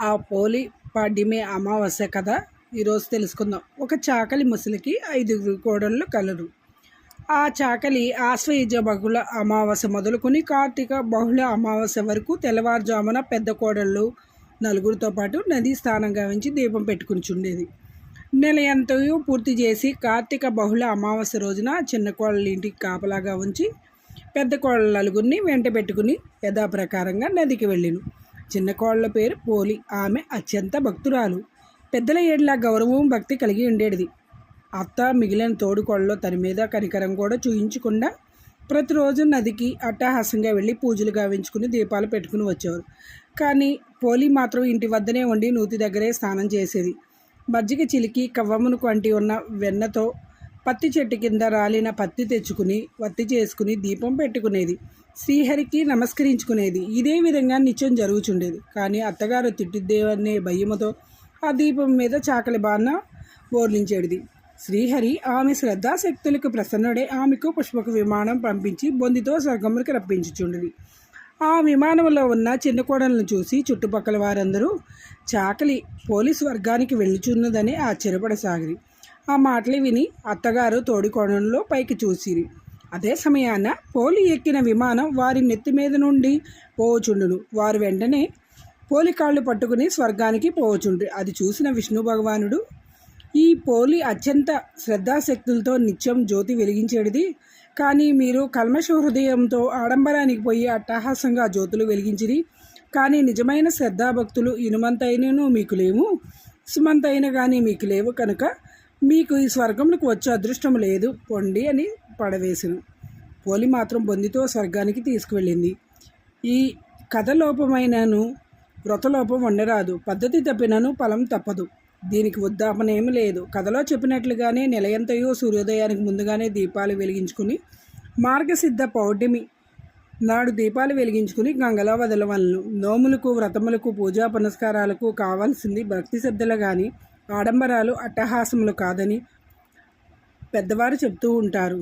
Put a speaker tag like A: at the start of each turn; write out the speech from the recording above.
A: ఆ పోలి పాడ్యమే అమావాస్య కథ ఈరోజు తెలుసుకుందాం. ఒక చాకలి ముసలికి ఐదుగురు కోడళ్ళు కలరు. ఆ చాకలి ఆశ్వయుజ బహుళ అమావాస్య మొదలుకొని కార్తీక బహుళ అమావాస్య వరకు తెల్లవారుజామున పెద్ద కోడళ్ళు నలుగురితో పాటు నదీ స్నానం గావించి దీపం పెట్టుకుని చుండేది నెల ఎంతయో పూర్తి చేసి కార్తీక బహుళ అమావాస్య రోజున చిన్న కోళ్ళ ఇంటికి కాపలాగా ఉంచి పెద్ద కోళ్ళ నలుగురిని వెంట పెట్టుకుని యథాప్రకారంగా నదికి వెళ్ళిను చిన్న కోళ్ళ పేరు పోలి. ఆమె అత్యంత భక్తురాలు. పెద్దల ఏడ్లా గౌరవం భక్తి కలిగి ఉండేది అత్త మిగిలిన తోడుకోళ్ళలో తన మీద కనికరం కూడా చూయించకుండా ప్రతిరోజు నదికి అట్టహాసంగా వెళ్ళి పూజలు గావించుకుని దీపాలు పెట్టుకుని వచ్చేవారు. కానీ పోలి మాత్రం ఇంటి వద్దనే ఉండి నూతి దగ్గరే స్నానం చేసేది. మజ్జిగ చిలికి కవ్వమునకు అంటి ఉన్న వెన్నతో పత్తి చెట్టు కింద రాలిన పత్తి తెచ్చుకుని వత్తి చేసుకుని దీపం పెట్టుకునేది. శ్రీహరికి నమస్కరించుకునేది. ఇదే విధంగా నిత్యం జరుగుచుండేది. కానీ అత్తగారు తిట్టిద్దేవనే భయముతో ఆ దీపం మీద చాకలి బాన్న బోర్లించేది శ్రీహరి ఆమె శ్రద్ధాశక్తులకు ప్రసన్నుడే ఆమెకు పుష్పక విమానం పంపించి బొందితో స్వర్గములకు రప్పించుచుండేది ఆ విమానంలో ఉన్న చిన్న కోడలను చూసి చుట్టుపక్కల వారందరూ చాకలి పోలీసు వర్గానికి వెళ్ళుచున్నదని ఆశ్చర్యపడసాగిరి. ఆ మాటలు విని అత్తగారు తోడికోణంలో పైకి చూసిరి. అదే సమయాన పోలి ఎక్కిన విమానం వారి నెత్తి మీద నుండి పోవచుండును వారు వెంటనే పోలి కాళ్ళు పట్టుకుని స్వర్గానికి పోవచుండ్రి అది చూసిన విష్ణు భగవానుడు ఈ పోలి అత్యంత శ్రద్ధాశక్తులతో నిత్యం జ్యోతి వెలిగించేది కానీ మీరు కల్మష హృదయంతో ఆడంబరానికి పోయి అట్టహాసంగా జ్యోతులు వెలిగించిరి. కానీ నిజమైన శ్రద్ధాభక్తులు ఇనుమంతైనను మీకు లేవు. సుమంతైన కానీ మీకు లేవు కనుక మీకు ఈ స్వర్గంలోకి వచ్చే అదృష్టం లేదు. పొండి అని పడవేసిన పోలి మాత్రం బొందితో స్వర్గానికి తీసుకువెళ్ళింది. ఈ కథలోపమైనను వ్రతలోపం ఉండరాదు పద్ధతి తప్పినను ఫలం తప్పదు. దీనికి ఉద్దాపన ఏమి లేదు. కథలో చెప్పినట్లుగానే నిలయంతయో సూర్యోదయానికి ముందుగానే దీపాలు వెలిగించుకుని మార్గసిద్ధ పౌర్ణమి నాడు దీపాలు వెలిగించుకుని గంగలో వదలవలను. నోములకు వ్రతములకు పూజా పునస్కారాలకు కావాల్సింది భక్తి శ్రద్ధలు కానీ ఆడంబరాలు అట్టహాసములు కాదని పెద్దవారు చెప్తూ ఉంటారు.